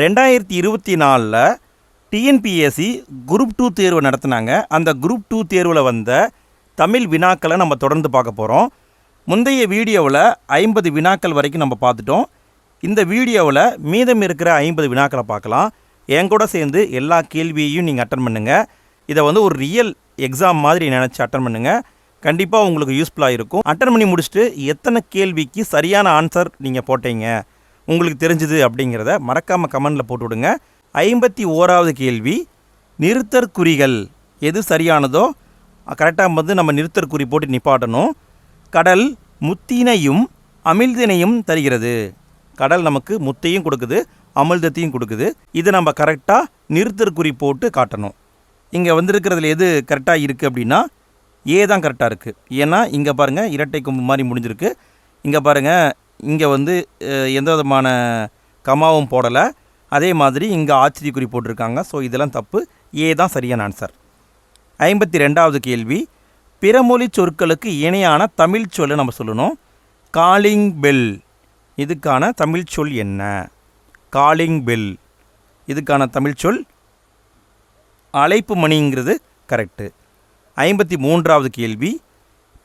ரெண்டாயிரத்தி இருபத்தி நாலில் டிஎன்பிஎஸ்சி குரூப் டூ தேர்வு நடத்துனாங்க. அந்த குரூப் டூ தேர்வில் வந்த தமிழ் வினாக்களை நம்ம தொடர்ந்து பார்க்க போகிறோம் முந்தைய வீடியோவில் ஐம்பது வினாக்கள் வரைக்கும் நம்ம பார்த்துட்டோம். இந்த வீடியோவில் மீதம் இருக்கிற ஐம்பது வினாக்களை பார்க்கலாம். என் கூட சேர்ந்து எல்லா கேள்வியையும் நீங்கள் அட்டன் பண்ணுங்கள் இதை வந்து ஒரு ரியல் எக்ஸாம் மாதிரி நினச்சி அட்டன் பண்ணுங்கள் கண்டிப்பாக உங்களுக்கு யூஸ்ஃபுல்லாக இருக்கும். அட்டன் பண்ணி முடிச்சுட்டு எத்தனை கேள்விக்கு சரியான ஆன்சர் நீங்கள் போட்டீங்க? உங்களுக்கு தெரிஞ்சுது அப்படிங்கிறத மறக்காமல் கமெண்டில் போட்டு விடுங்க ஐம்பத்தி ஓராவது கேள்வி நிறுத்தற்குறிகள் எது சரியானதோ? கரெக்டாக வந்து நம்ம நிறுத்தற்குறி போட்டு நிப்பாட்டணும். கடல் முத்தினையும் அமிழ்தினையும் தருகிறது. கடல் நமக்கு முத்தையும் கொடுக்குது அமிழ்தத்தையும் கொடுக்குது. இதை நம்ம கரெக்டாக நிறுத்தற்குறி போட்டு காட்டணும். இங்கே வந்திருக்கிறதுல எது கரெக்டாக இருக்குது அப்படின்னா ஏ தான் கரெக்டாக இருக்குது ஏன்னா இங்கே பாருங்கள் இரட்டை கொம்பு மாதிரி முடிஞ்சிருக்கு. இங்கே பாருங்கள் இங்கே வந்து எந்த விதமான கமாவும் போடலை. அதே மாதிரி இங்கே ஆச்சரியக்குறி போட்டிருக்காங்க. ஸோ இதெல்லாம் தப்பு. ஏ தான் சரியான ஆன்சர் ஐம்பத்தி ரெண்டாவது கேள்வி. பிறமொழி சொற்களுக்கு இணையான தமிழ் சொல்லை நம்ம சொல்லணும். Calling bell. இதுக்கான தமிழ் சொல் என்ன? Calling bell. இதுக்கான தமிழ் சொல் அழைப்பு மணிங்கிறது கரெக்டு ஐம்பத்தி மூன்றாவது கேள்வி.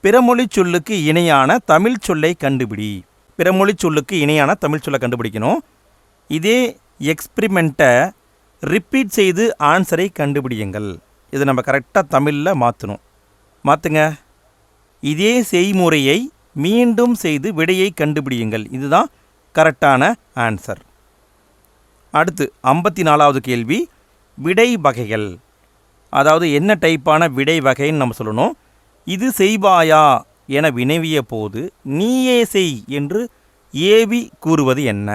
பிறமொழி சொல்லுக்கு இணையான தமிழ் சொல்லை கண்டுபிடி. பிறமொழி சொல்லுக்கு இணையான தமிழ் சொல்லை கண்டுபிடிக்கணும். இதே எக்ஸ்பிரிமெண்ட்டை ரிப்பீட் செய்து ஆன்சரை கண்டுபிடியுங்கள். இதை நம்ம கரெக்டாக தமிழில் மாற்றணும் மாற்றுங்க இதே செய்முறையை மீண்டும் செய்து விடையை கண்டுபிடியுங்கள். இதுதான் கரெக்டான ஆன்சர் அடுத்து ஐம்பத்தி நாலாவது கேள்வி விடை வகைகள். அதாவது என்ன டைப்பான விடை வகைன்னு நம்ம சொல்லணும். இது செய்வாயா? என வினவிய போது நீயே செய் என்று ஏவி கூறுவது என்ன?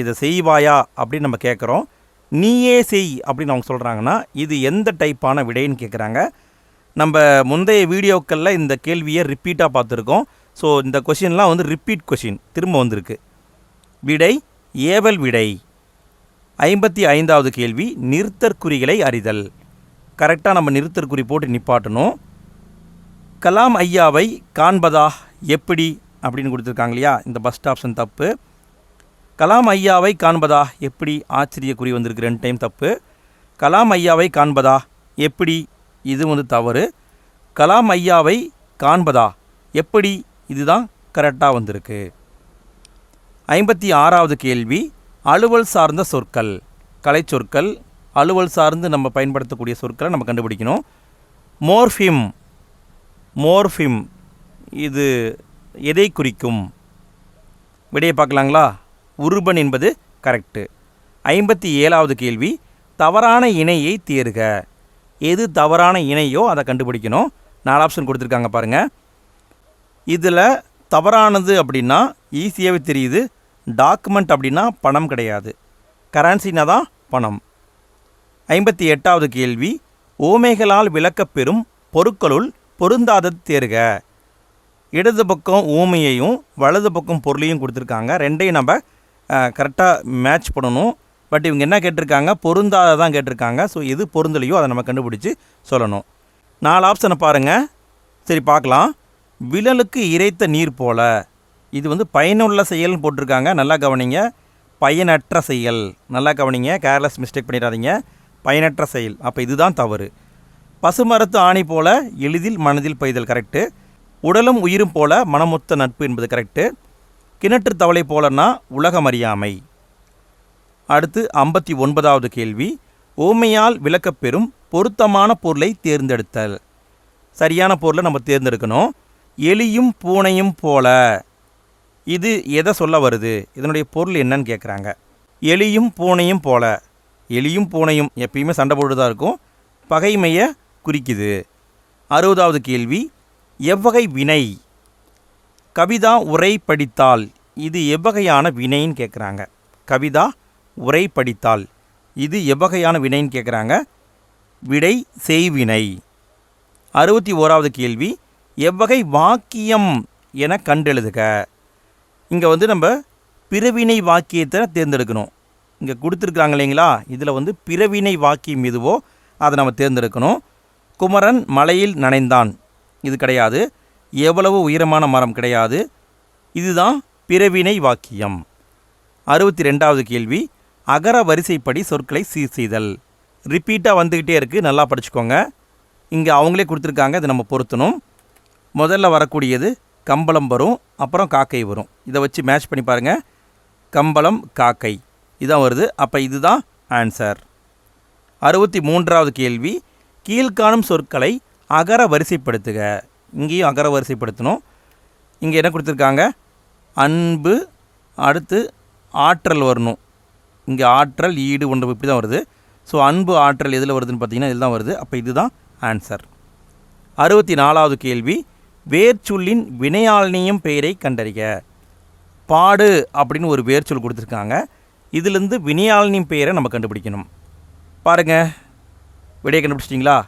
இதை செய்வாயா அப்படின்னு நம்ம கேட்குறோம் நீயே செய் அப்படின்னு அவங்க சொல்கிறாங்கன்னா இது எந்த டைப்பான விடைன்னு கேட்குறாங்க நம்ம முந்தைய வீடியோக்களில் இந்த கேள்வியை ரிப்பீட்டாக பார்த்துருக்கோம். ஸோ இந்த கொஷின்லாம் வந்து ரிப்பீட் கொஷின் திரும்ப வந்திருக்கு. விடை ஏவல் விடை. ஐம்பத்தி ஐந்தாவது கேள்வி நிறுத்தற்குறிகளை அறிதல். கரெக்டாக நம்ம நிறுத்தற்குறி போட்டு நிப்பாட்டணும். கலாம் ஐயாவை காண்பதா எப்படி அப்படின்னு கொடுத்துருக்காங்க இல்லையா? இந்த பஸ் ஆப்ஷன் தப்பு. கலாம் ஐயாவை காண்பதா எப்படி? ஆச்சரியக்குறி வந்திருக்கு ரெண்டு டைம் தப்பு. கலாம் ஐயாவை காண்பதா எப்படி? இது வந்து தவறு. கலாம் ஐயாவை காண்பதா எப்படி? இதுதான் கரெக்டாக வந்திருக்கு. ஐம்பத்தி ஆறாவது கேள்வி அலுவல் சார்ந்த சொற்கள். கலைச்சொற்கள் அலுவல் சார்ந்து நம்ம பயன்படுத்தக்கூடிய சொற்களை நம்ம கண்டுபிடிக்கணும். மோர்ஃபிம் மோர்ஃபிம் இது எதை குறிக்கும்? விடையை பார்க்கலாங்களா? உருபன் என்பது கரெக்டு ஐம்பத்தி ஏழாவது கேள்வி தவறான இணையை தேர்க. எது தவறான இணையோ அதை கண்டுபிடிக்கணும். நாலு ஆப்ஷன் கொடுத்துருக்காங்க பாருங்கள் இதில் தவறானது அப்படின்னா ஈஸியாகவே தெரியுது. டாக்குமெண்ட் அப்படின்னா பணம் கிடையாது. கரன்சினா தான் பணம். ஐம்பத்தி எட்டாவது கேள்வி ஓமைகளால் விளக்கப்பெறும் பொருட்களுள் பொருந்தாதது தேர்க. இடது பக்கம் ஊமையையும் வலது பக்கம் பொருளையும் கொடுத்துருக்காங்க. ரெண்டையும் நம்ம கரெக்டாக மேட்ச் பண்ணணும். பட் இவங்க என்ன கேட்டிருக்காங்க? பொருந்தாததான் கேட்டிருக்காங்க. ஸோ எது பொருந்தலையோ அதை நம்ம கண்டுபிடிச்சி சொல்லணும். நாலு ஆப்ஷனை பாருங்கள் சரி பார்க்கலாம். விழலுக்கு இறைத்த நீர் போல. இது வந்து பயனுள்ள செயல்னு போட்டிருக்காங்க. நல்லா கவனிங்க. பயனற்ற செயல். நல்லா கவனிங்க. கேர்லெஸ் மிஸ்டேக் பண்ணிடாதீங்க. பயனற்ற செயல். அப்போ இதுதான் தவறு. பசுமரத்து ஆணி போல எளிதில் மனதில் பெய்தல் கரெக்டு உடலும் உயிரும் போல மனமொத்த நட்பு என்பது கரெக்டு கிணற்று தவளை போலன்னா உலகம் அறியாமை. அடுத்து ஐம்பத்தி ஒன்பதாவது கேள்வி. ஓமையால் விளக்கப்பெறும் பொருத்தமான பொருளை தேர்ந்தெடுத்தல். சரியான பொருளை நம்ம தேர்ந்தெடுக்கணும். எலியும் பூனையும் போல. இது எதை சொல்ல வருது? இதனுடைய பொருள் என்னன்னு கேட்குறாங்க எலியும் பூனையும் போல. எலியும் பூனையும் எப்பயுமே சண்டை போட்டு தான் இருக்கும். பகைமையை குறிக்குது. அறுபதாவது கேள்வி எவ்வகை வினை? கவிதா உரை படித்தால் இது எவ்வகையான வினைன்னு கேட்குறாங்க கவிதா உரை படித்தால் இது எவ்வகையான வினைன்னு கேட்குறாங்க விடை செய்வினை. அறுபத்தி ஓராவது கேள்வி எவ்வகை வாக்கியம் என கண்டெழுதுக. இங்கே வந்து நம்ம பிறவினை வாக்கியத்தை தேர்ந்தெடுக்கணும். இங்கே கொடுத்துருக்குறாங்க இல்லைங்களா? இதில் வந்து பிறவினை வாக்கியம் எதுவோ அதை நம்ம தேர்ந்தெடுக்கணும். குமரன் மலையில் நனைந்தான். இது கிடையாது. எவ்வளவு உயரமான மரம் கிடையாது. இதுதான் பிறவினை வாக்கியம். அறுபத்தி ரெண்டாவது கேள்வி. அகர வரிசைப்படி சொற்களை சீர் செய்தல். ரிப்பீட்டாக வந்துக்கிட்டே இருக்குது நல்லா படிச்சுக்கோங்க. இங்கே அவங்களே கொடுத்துருக்காங்க. இதை நம்ம பொருத்தணும். முதல்ல வரக்கூடியது கம்பளம் வரும். அப்புறம் காக்கை வரும். இதை வச்சு மேட்ச் பண்ணி பாருங்கள் கம்பளம் காக்கை. இதான் வருது. அப்போ இதுதான் ஆன்சர் அறுபத்தி மூன்றாவது கேள்வி. கீழ்காணும் சொற்களை அகர வரிசைப்படுத்துக. இங்கேயும் அகர வரிசைப்படுத்தணும். இங்கே என்ன கொடுத்துருக்காங்க? அன்பு அடுத்து ஆற்றல் வரணும். இங்கே ஆற்றல் ஈடு ஒன்று இப்படி தான் வருது. ஸோ அன்பு ஆற்றல் எதில் வருதுன்னு பார்த்தீங்கன்னா இதில் தான் வருது. அப்போ இதுதான் ஆன்சர் அறுபத்தி நாலாவது கேள்வி. வேர்ச்சொல்லின் வினையாளனியம் பெயரை கண்டறிக. பாடு அப்படின்னு ஒரு வேர்ச்சொல் கொடுத்துருக்காங்க. இதிலிருந்து வினையாளனின் பெயரை நம்ம கண்டுபிடிக்கணும். பாருங்க. விடையை கண்டுபிடிச்சிட்டிங்களா?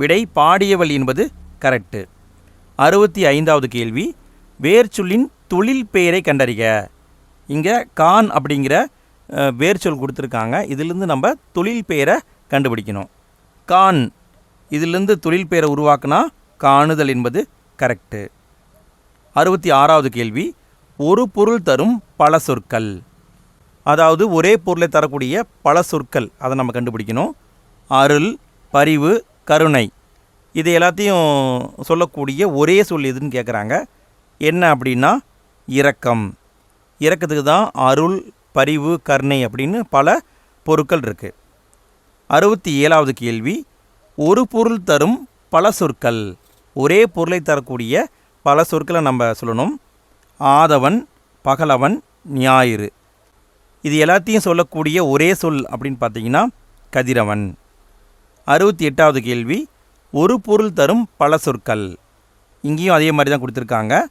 விடை பாடியவள் என்பது கரெக்டு அறுபத்தி ஐந்தாவது கேள்வி. வேர்ச்சொல்லின் தொழில் பெயரை கண்டறிக. இங்கே கான் அப்படிங்கிற வேர்ச்சொல் கொடுத்துருக்காங்க. இதிலிருந்து நம்ம தொழில் பெயரை கண்டுபிடிக்கணும். கான். இதிலிருந்து தொழில் பெயரை உருவாக்குனா காணுதல் என்பது கரெக்டு அறுபத்தி ஆறாவது கேள்வி. ஒரு பொருள் தரும் பல சொற்கள். அதாவது ஒரே பொருளை தரக்கூடிய பல சொற்கள். அதை நம்ம கண்டுபிடிக்கணும். அருள் பரிவு கருணை. இது எல்லாத்தையும் சொல்லக்கூடிய ஒரே சொல் எதுன்னு கேட்குறாங்க என்ன அப்படின்னா இரக்கம். இரக்கத்துக்கு தான் அருள் பரிவு கருணை அப்படின்னு பல பொருட்கள் இருக்குது அறுபத்தி ஏழாவது கேள்வி ஒரு பொருள் தரும் பல சொற்கள். ஒரே பொருளை தரக்கூடிய பல சொற்களை நம்ம சொல்லணும். ஆதவன் பகலவன் ஞாயிறு. இது எல்லாத்தையும் சொல்லக்கூடிய ஒரே சொல் அப்படின்னு பார்த்தீங்கன்னா கதிரவன். அறுபத்தி எட்டாவது கேள்வி ஒரு பொருள் தரும் பல சொற்கள். இங்கேயும் அதே மாதிரி தான் கொடுத்துருக்காங்க.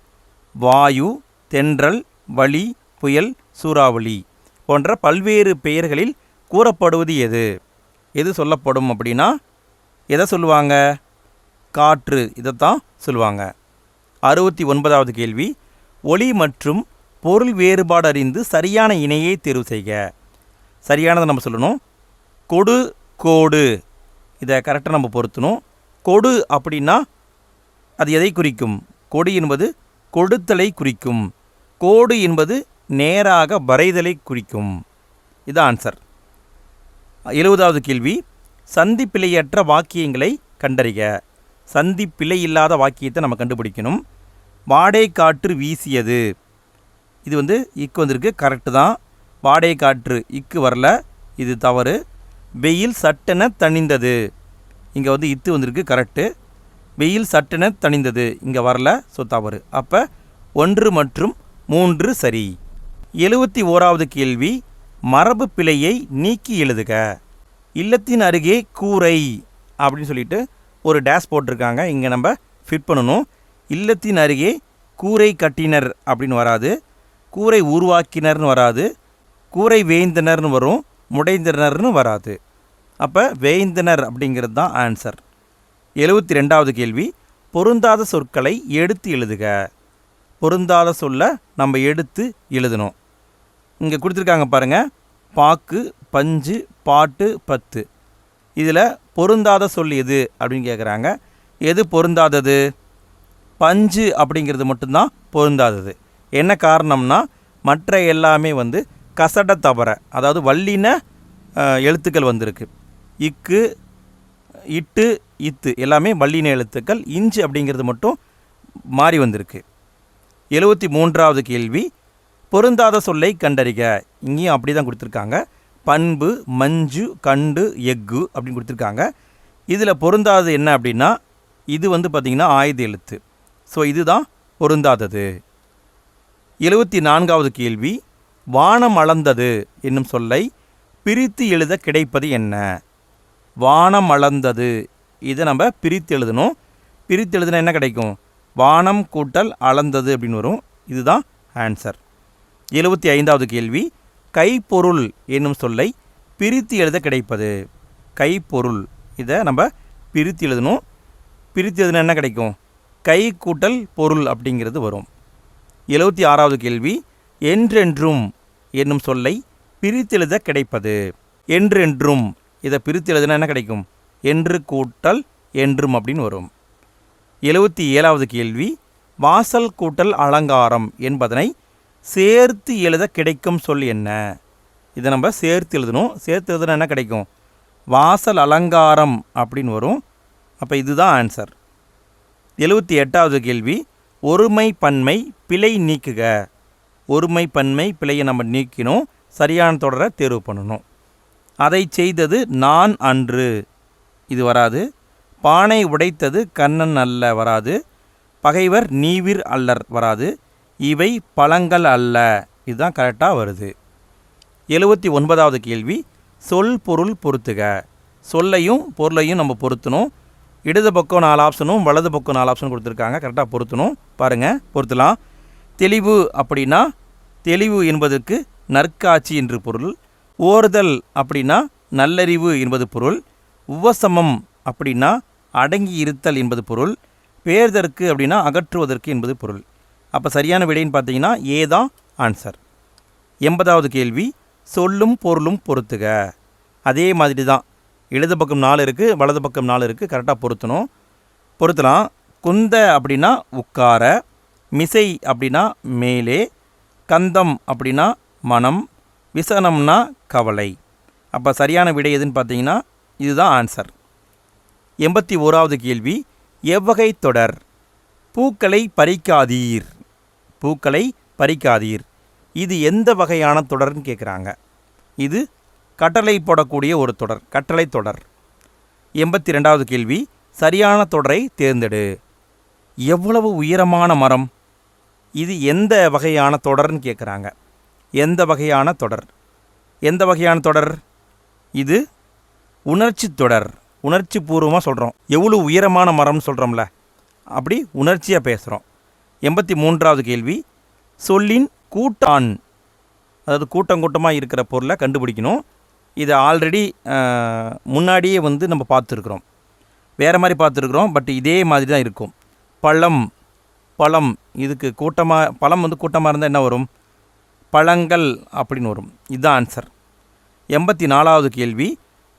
வாயு தென்றல் வலி புயல் சூறாவளி போன்ற பல்வேறு பெயர்களில் கூறப்படுவது எது? எது சொல்லப்படும் அப்படின்னா எதை சொல்லுவாங்க? காற்று இதைத்தான் சொல்லுவாங்க. அறுபத்தி ஒன்பதாவது கேள்வி ஒளி மற்றும் பொருள் வேறுபாடு அறிந்து சரியான இணையை தேர்வு செய்க. சரியானதை நம்ம சொல்லணும். கொடு கோடு. இதை கரெக்டாக நம்ம பொருத்தணும். கொடு அப்படின்னா அது எதை குறிக்கும்? கொடு என்பது கொடுத்தலை குறிக்கும். கோடு என்பது நேராக வரைதலை குறிக்கும். இது ஆன்சர் எழுபதாவது கேள்வி. சந்தி பிழையற்ற வாக்கியங்களை கண்டறிக. சந்தி பிழை இல்லாத வாக்கியத்தை நம்ம கண்டுபிடிக்கணும். வாடை காற்று வீசியது. இது வந்து இக்கு வந்திருக்கு கரெக்டு தான். வாடை காற்று இக்கு வரல. இது தவறு. வெயில் சட்டென தணிந்தது. இங்கே வந்து இத்து வந்திருக்கு கரெக்டு வெயில் சட்டென தணிந்தது. இங்கே வரல ஸோ தவறு. அப்போ ஒன்று மற்றும் மூன்று சரி. எழுபத்தி ஓராவது கேள்வி மரபு பிழையை நீக்கி எழுதுக. இல்லத்தின் அருகே கூரை அப்படின்னு சொல்லிட்டு ஒரு டேஷ் போட்டிருக்காங்க. இங்கே நம்ம ஃபிட் பண்ணணும். இல்லத்தின் அருகே கூரை கட்டினர் அப்படின்னு வராது. கூரை உருவாக்கினர்னு வராது. கூரை வேந்தனர்னு வரும். முடைந்தனர்னு வராது. அப்போ வேய்ந்தனர் அப்படிங்கிறது தான் ஆன்சர் எழுபத்தி ரெண்டாவது கேள்வி பொருந்தாத சொற்களை எடுத்து எழுதுக. பொருந்தாத சொல்ல நம்ம எடுத்து எழுதணும். இங்கே கொடுத்துருக்காங்க பாருங்கள் பாக்கு பஞ்சு பாட்டு பத்து. இதில் பொருந்தாத சொல் எது அப்படின்னு கேட்குறாங்க எது பொருந்தாதது? பஞ்சு அப்படிங்கிறது மட்டும்தான் பொருந்தாதது. என்ன காரணம்னா மற்ற எல்லாமே வந்து கசட தவற அதாவது வல்லின எழுத்துக்கள் வந்திருக்கு. இக்கு இட்டு இத்து எல்லாமே வல்லின எழுத்துக்கள் இஞ்சு அப்படிங்கிறது மட்டும் மாறி வந்திருக்கு. எழுபத்தி மூன்றாவது கேள்வி பொருந்தாத சொல்லை கண்டறிக. இங்கேயும் அப்படி தான் கொடுத்துருக்காங்க. பண்பு மஞ்சு கண்டு எஃகு அப்படின்னு கொடுத்துருக்காங்க. இதில் பொருந்தாதது என்ன அப்படின்னா இது வந்து பார்த்திங்கன்னா ஆயுத எழுத்து. ஸோ இதுதான் பொருந்தாதது. எழுபத்தி நான்காவது கேள்வி வானம் அளந்தது என்னும் சொல்லை பிரித்து எழுத கிடைப்பது என்ன? வானம் அளந்தது. இதை நம்ம பிரித்து எழுதணும். பிரித்து எழுதுனா என்ன கிடைக்கும்? வானம் கூட்டல் அளந்தது அப்படின்னு வரும். இதுதான் ஆன்சர் எழுபத்தி ஐந்தாவது கேள்வி. கைப்பொருள் என்னும் சொல்லை பிரித்து எழுத கிடைப்பது. கைப்பொருள். இதை நம்ம பிரித்து எழுதணும். பிரித்து எழுதுனா என்ன கிடைக்கும்? கை கூட்டல் பொருள் அப்படிங்கிறது வரும். எழுபத்தி ஆறாவது கேள்வி. என்றென்றும் என்னும் சொல்லை பிரித்தெழுத கிடைப்பது. என்றென்றும் இதை பிரித்து எழுதுனா என்ன கிடைக்கும்? என்று கூட்டல் என்றும் அப்படின்னு வரும். எழுபத்தி ஏழாவது கேள்வி வாசல் கூட்டல் அலங்காரம் என்பதனை சேர்த்து எழுத கிடைக்கும் சொல் என்ன? இதை நம்ம சேர்த்து எழுதணும். சேர்த்து எழுதுனா என்ன கிடைக்கும்? வாசல் அலங்காரம் அப்படின்னு வரும். அப்போ இதுதான் ஆன்சர். எழுபத்தி எட்டாவது கேள்வி ஒருமை பன்மை பிழை நீக்குக. ஒருமை பன்மை பிழையை நம்ம நீக்கினோம் சரியான தொடரை தேர்வு பண்ணணும். அதை செய்தது நான் அன்று. இது வராது. பானை உடைத்தது கண்ணன் அல்ல வராது. பகைவர் நீவிர் அல்லர் வராது. இவை பழங்கள் அல்ல. இதுதான் கரெக்டாக வருது. எழுபத்தி ஒன்பதாவது கேள்வி. சொல் பொருள் பொருத்துக. சொல்லையும் பொருளையும் நம்ம பொருத்தணும். இடது பக்கம் நாலு ஆப்ஷனும் வலது பக்கம் நாலு ஆப்ஷன் கொடுத்துருக்காங்க. கரெக்டாக பொருத்தணும். பாருங்கள் பொருத்தலாம். தெளிவு அப்படின்னா தெளிவு என்பதற்கு நற்காட்சி என்று பொருள். ஓர்தல் அப்படின்னா நல்லறிவு என்பது பொருள். உவசமம் அப்படின்னா அடங்கி இருத்தல் என்பது பொருள். பேர்தற்கு அப்படின்னா அகற்றுவதற்கு என்பது பொருள். அப்போ சரியான விடைன்னு பார்த்தீங்கன்னா ஏ தான் ஆன்சர். எண்பதாவது கேள்வி சொல்லும் பொருளும் பொருத்துக. அதே மாதிரி தான். இடது பக்கம் நாலு இருக்குது வலது பக்கம் நாலு இருக்குது கரெக்டாக பொருத்தணும். பொருத்தலாம். குந்த அப்படின்னா உட்கார மிசை அப்படின்னா மேலே கந்தம் அப்படின்னா மனம் விசனம்னா கவலை. அப்போ சரியான விடை எதுன்னு பார்த்தீங்கன்னா இதுதான் ஆன்சர் எண்பத்தி ஓராவது கேள்வி எவ்வகை தொடர்? பூக்களை பறிக்காதீர். பூக்களை பறிக்காதீர். இது எந்த வகையான தொடர்னு கேட்குறாங்க இது கட்டளை போடக்கூடிய ஒரு தொடர் கட்டளை தொடர். எண்பத்தி ரெண்டாவது கேள்வி சரியான தொடரை தேர்ந்தெடு. எவ்வளவு உயரமான மரம்? இது எந்த வகையான தொடர்னு கேட்குறாங்க எந்த வகையான தொடர்? எந்த வகையான தொடர்? இது உணர்ச்சி தொடர். உணர்ச்சி பூர்வமாக சொல்கிறோம் எவ்வளோ உயரமான மரம்னு சொல்கிறோம்ல அப்படி உணர்ச்சியாக பேசுகிறோம் எண்பத்தி மூன்றாவது கேள்வி சொல்லின் கூட்டான். அதாவது கூட்டம் கூட்டமாக இருக்கிற பொருளை கண்டுபிடிக்கணும். இதை ஆல்ரெடி முன்னாடியே வந்து நம்ம பார்த்துருக்குறோம். வேறு மாதிரி பார்த்துருக்குறோம் பட் இதே மாதிரி தான் இருக்கும். பழம். பழம் இதுக்கு கூட்டமாக பழம் வந்து கூட்டமாக இருந்தால் என்ன வரும்? பழங்கள் அப்படின்னு வரும். இதுதான் ஆன்சர் எண்பத்தி நாலாவது கேள்வி.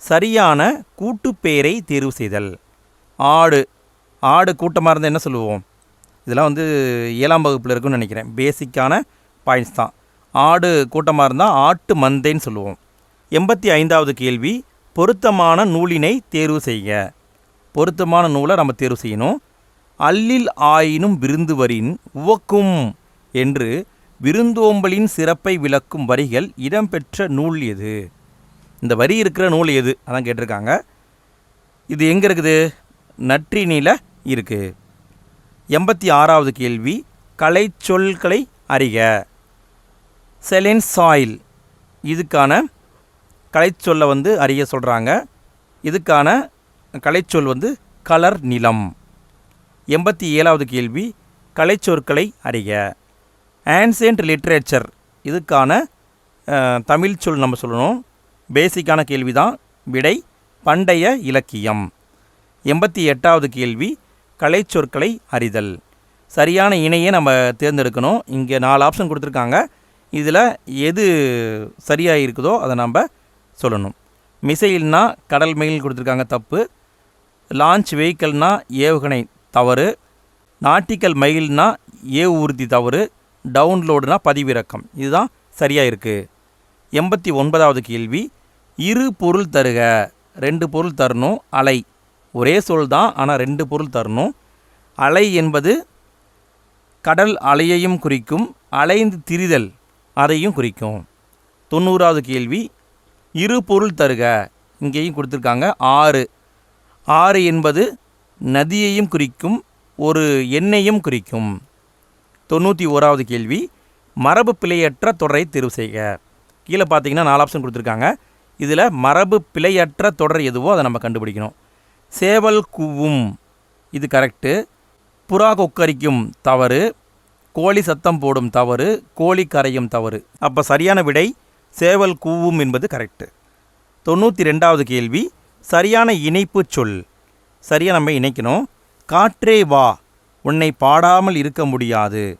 சரியான கூட்டுப்பெயரை தேர்வு செய்தல். ஆடு. ஆடு கூட்டமாக இருந்தால் என்ன சொல்லுவோம்? இதெல்லாம் வந்து ஏழாம் வகுப்பில் இருக்குன்னு நினைக்கிறேன். பேசிக்கான பாயிண்ட்ஸ் தான். ஆடு கூட்டமாக இருந்தால் ஆட்டு மந்தைன்னு சொல்லுவோம். எண்பத்தி ஐந்தாவது கேள்வி. பொருத்தமான நூலினை தேர்வு செய்ய பொருத்தமான நூலை நம்ம தேர்வு செய்யணும். அல்லில் ஆயினும் விருந்துவரின் உவக்கும் என்று விருந்தோம்பலின் சிறப்பை விளக்கும் வரிகள் இடம்பெற்ற நூல் எது? இந்த வரி இருக்கிற நூல் எது? அதான் கேட்டிருக்காங்க. இது எங்கே இருக்குது? நற்றினியில் இருக்குது எண்பத்தி ஆறாவது கேள்வி கலை சொல்களை அறிக. Saline soil. இதுக்கான கலைச்சொல்லை வந்து அறிய சொல்கிறாங்க இதுக்கான கலைச்சொல் வந்து கலர் நிலம். எண்பத்தி ஏழாவது கேள்வி கலைச்சொற்களை அறிக. ஆன்சியன்ட் லிட்ரேச்சர் இதுக்கான தமிழ் சொல் நம்ம சொல்லணும். பேசிக்கான கேள்வி தான் விடை பண்டைய இலக்கியம். எண்பத்தி எட்டாவது கேள்வி கலைச்சொற்களை அறிதல். சரியான இணையை நம்ம தேர்ந்தெடுக்கணும். இங்கே நாலு ஆப்ஷன் கொடுத்துருக்காங்க. இதில் எது சரியாக இருக்குதோ அதை நம்ம சொல்லணும். மிசைல்னால் கடல் மெயில் கொடுத்துருக்காங்க தப்பு. லான்ச் வெஹிக்கல்னால் ஏவுகணை தவறு. நாட்டிக்கல் மைல்னா ஏ ஊர்தி தவறு டவுன்லோடுனா பதிவிறக்கம். இதுதான் சரியாக இருக்குது எண்பத்தி ஒன்பதாவது கேள்வி. இரு பொருள் தருக. ரெண்டு பொருள் தரணும் அலை. ஒரே சொல் தான் ஆனால் ரெண்டு பொருள் தரணும். அலை என்பது கடல் அலையையும் குறிக்கும் அலைந்து திரிதல் அதையும் குறிக்கும். தொண்ணூறாவது கேள்வி. இரு பொருள் தருக. இங்கேயும் கொடுத்துருக்காங்க ஆறு. ஆறு என்பது நதியையும் குறிக்கும் ஒரு எண்ணையும் குறிக்கும். தொண்ணூற்றி ஓராவது கேள்வி மரபு பிழையற்ற தொடரை தேர்வு செய்க. கீழே பார்த்தீங்கன்னா நாலு ஆப்ஷன் கொடுத்துருக்காங்க. இதில் மரபு பிழையற்ற தொடர் எதுவோ அதை நம்ம கண்டுபிடிக்கணும். சேவல் கூவும். இது கரெக்டு புறா கொக்கரிக்கும் தவறு. கோழி சத்தம் போடும் தவறு. கோழி கரையும் தவறு. அப்போ சரியான விடை சேவல் கூவும் என்பது கரெக்டு தொண்ணூற்றி ரெண்டாவது கேள்வி சரியான இணைப்பு சொல். சரியாக நம்ம இணைக்கணும். காற்றே வா உன்னை பாடாமல் இருக்க முடியாது.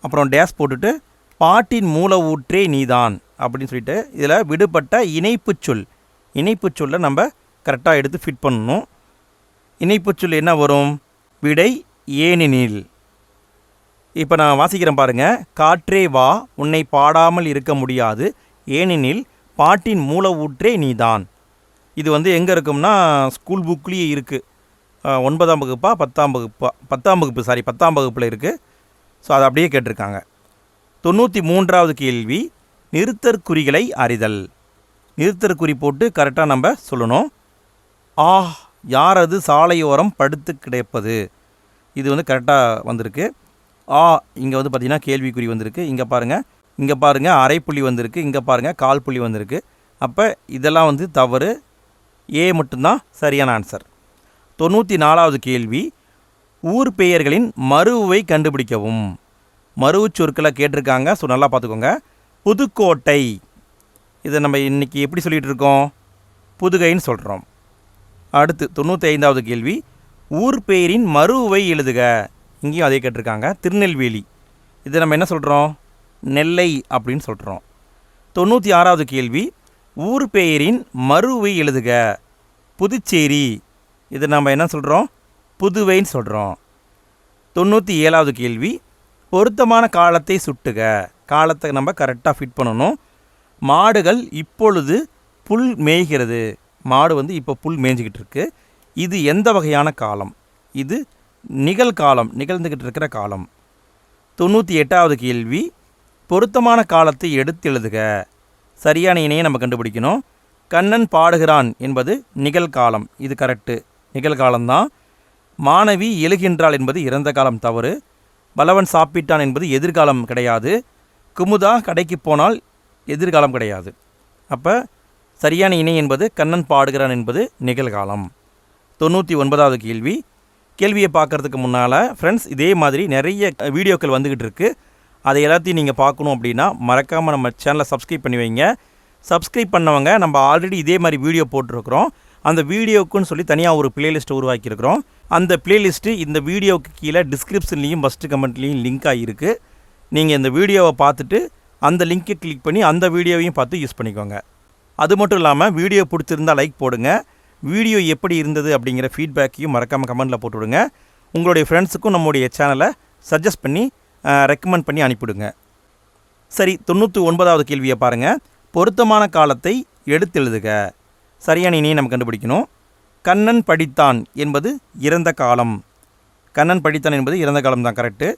அப்புறம் டேஸ் போட்டுட்டு பாட்டின் மூல ஊற்றே நீதான் அப்படின்னு சொல்லிட்டு இதில் விடுபட்ட இணைப்புச் சொல். இணைப்புச் சொல்லை நம்ம கரெக்டாக எடுத்து ஃபிட் பண்ணணும். இணைப்புச் சொல் என்ன வரும்? விடை ஏனெனில். இப்போ நான் வாசிக்கிறேன் பாருங்க. காற்றே வா உன்னை பாடாமல் இருக்க முடியாது. ஏனெனில் பாட்டின் மூல ஊற்றே நீதான். இது வந்து எங்கே இருக்கும்னா ஸ்கூல் புக்லேயே இருக்குது ஒன்பதாம் வகுப்பா பத்தாம் வகுப்பா பத்தாம் வகுப்பு சாரி பத்தாம் வகுப்பில் இருக்குது ஸோ அதை அப்படியே கேட்டிருக்காங்க. தொண்ணூற்றி மூன்றாவது கேள்வி நிறுத்தற்குறிகளை அறிதல். நிறுத்தற்குறி போட்டு கரெக்டாக நம்ம சொல்லணும். ஆ யாரது சாலையோரம் படுத்து கிடைப்பது? இது வந்து கரெக்டாக வந்திருக்கு. ஆ இங்கே வந்து பார்த்திங்கன்னா கேள்விக்குறி வந்திருக்கு. இங்கே பாருங்கள் இங்கே பாருங்கள் அரைப்புள்ளி வந்திருக்கு. இங்கே பாருங்கள் கால் புள்ளி வந்திருக்கு. அப்போ இதெல்லாம் வந்து தவறு. ஏ மட்டும்தான் சரியான ஆன்சர் தொண்ணூற்றி நாலாவது கேள்வி ஊர் பெயர்களின் மருவை கண்டுபிடிக்கவும். மருவுச் சொற்களை கேட்டிருக்காங்க ஸோ நல்லா பார்த்துக்கோங்க. புதுக்கோட்டை. இதை நம்ம இன்றைக்கி எப்படி சொல்லிகிட்டு இருக்கோம்? புதுகைன்னு சொல்கிறோம் அடுத்து தொண்ணூற்றி ஐந்தாவது கேள்வி ஊர் பெயரின் மருவை எழுதுக. இங்கேயும் அதே கேட்டிருக்காங்க திருநெல்வேலி. இதை நம்ம என்ன சொல்கிறோம் நெல்லை அப்படின்னு சொல்கிறோம் தொண்ணூற்றி ஆறாவது கேள்வி ஊர் பெயரின் மருவை எழுதுக. புதுச்சேரி. இது நம்ம என்ன சொல்கிறோம் புதுவைன்னு சொல்கிறோம் தொண்ணூற்றி ஏழாவது கேள்வி. பொருத்தமான காலத்தை சுட்டுக. காலத்தை நம்ம கரெக்டாக ஃபிட் பண்ணணும். மாடுகள் இப்பொழுது புல் மேய்கிறது. மாடு வந்து இப்போ புல் மேய்ஞ்சிக்கிட்டு இருக்கு. இது எந்த வகையான காலம்? இது நிகழ்காலம் நிகழ்ந்துக்கிட்டு இருக்கிற காலம். தொண்ணூற்றி எட்டாவது கேள்வி. பொருத்தமான காலத்தை எடுத்து எழுதுக. சரியான இணையை நம்ம கண்டுபிடிக்கணும். கண்ணன் பாடுகிறான் என்பது நிகழ்காலம். இது கரெக்டு நிகழ்காலம்தான். மாணவி எழுகின்றாள் என்பது இறந்த காலம் தவறு. பலவன் சாப்பிட்டான் என்பது எதிர்காலம் கிடையாது. குமுதா கடைக்கு போனால் எதிர்காலம் கிடையாது. அப்போ சரியான இணை என்பது கண்ணன் பாடுகிறான் என்பது நிகழ்காலம். தொண்ணூற்றி ஒன்பதாவது கேள்வி. கேள்வியை பார்க்கறதுக்கு முன்னால் ஃப்ரெண்ட்ஸ் இதே மாதிரி நிறைய வீடியோக்கள் வந்துக்கிட்டு இருக்குது அதை எல்லாத்தையும் நீங்கள் பார்க்கணும் அப்படின்னா மறக்காமல் நம்ம சேனலை சப்ஸ்கிரைப் பண்ணி வைங்க. சப்ஸ்கிரைப் பண்ணவங்க நம்ம ஆல்ரெடி இதே மாதிரி வீடியோ போட்டிருக்கிறோம். அந்த வீடியோக்குன்னு சொல்லி தனியாக ஒரு பிளேலிஸ்ட்டை உருவாக்கியிருக்கிறோம். அந்த பிளேலிஸ்ட்டு இந்த வீடியோவுக்கு கீழே டிஸ்கிரிப்ஷன்லேயும் ஃபஸ்ட்டு கமெண்ட்லேயும் லிங்க் ஆகிருக்கு நீங்கள் இந்த வீடியோவை பார்த்துட்டு அந்த லிங்க்கை கிளிக் பண்ணி அந்த வீடியோவையும் பார்த்து யூஸ் பண்ணிக்கோங்க. அது மட்டும் இல்லாமல் வீடியோ பிடிச்சிருந்தா லைக் போடுங்க. வீடியோ எப்படி இருந்தது அப்படிங்கிற ஃபீட்பேக்கையும் மறக்காமல் கமெண்ட்டில் போட்டு விடுங்க உங்களுடைய ஃப்ரெண்ட்ஸுக்கும் நம்முடைய சேனலை சஜஸ்ட் பண்ணி ரெக்கமெண்ட் பண்ணி அனுப்பிவிடுங்க சரி தொண்ணூற்றி ஒன்பதாவது கேள்வியை பாருங்கள் பொருத்தமான காலத்தை எடுத்தெழுதுக. சரியான இனியை நம்ம கண்டுபிடிக்கணும். கண்ணன் படித்தான் என்பது இறந்த காலம். கண்ணன் படித்தான் என்பது இறந்த காலம் தான் கரெக்டு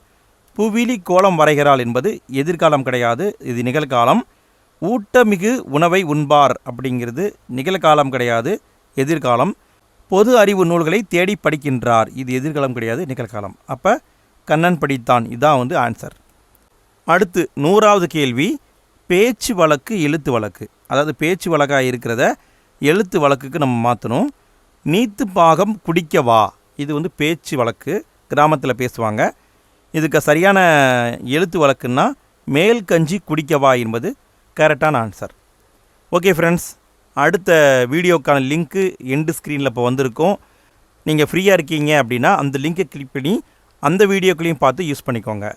புவிலி கோலம் வரைகிறாள் என்பது எதிர்காலம் கிடையாது இது நிகழ்காலம். ஊட்டமிகு உணவை உண்பார் அப்படிங்கிறது நிகழ்காலம் கிடையாது எதிர்காலம். பொது அறிவு நூல்களை தேடி படிக்கின்றார் இது எதிர்காலம் கிடையாது நிகழ்காலம். அப்போ கண்ணன் படித்தான். இதான் வந்து ஆன்சர் அடுத்து நூறாவது கேள்வி பேச்சு வழக்கு எழுத்து வழக்கு. அதாவது பேச்சு வழக்காக இருக்கிறத எழுத்து வழக்குக்கு நம்ம மாற்றணும் நீத்து பாகம் குடிக்கவா இது வந்து பேச்சு வழக்கு கிராமத்தில் பேசுவாங்க. இதுக்கு சரியான எழுத்து வழக்குன்னா மேல் கஞ்சி குடிக்கவா என்பது கரெக்டான ஆன்சர் ஓகே ஃப்ரெண்ட்ஸ் அடுத்த வீடியோக்கான லிங்க்கு எண்டு ஸ்க்ரீனில் இப்போ வந்திருக்கோம். நீங்கள் ஃப்ரீயாக இருக்கீங்க அப்படின்னா அந்த லிங்கை கிளிக் பண்ணி அந்த வீடியோக்களையும் பார்த்து யூஸ் பண்ணிக்கோங்க.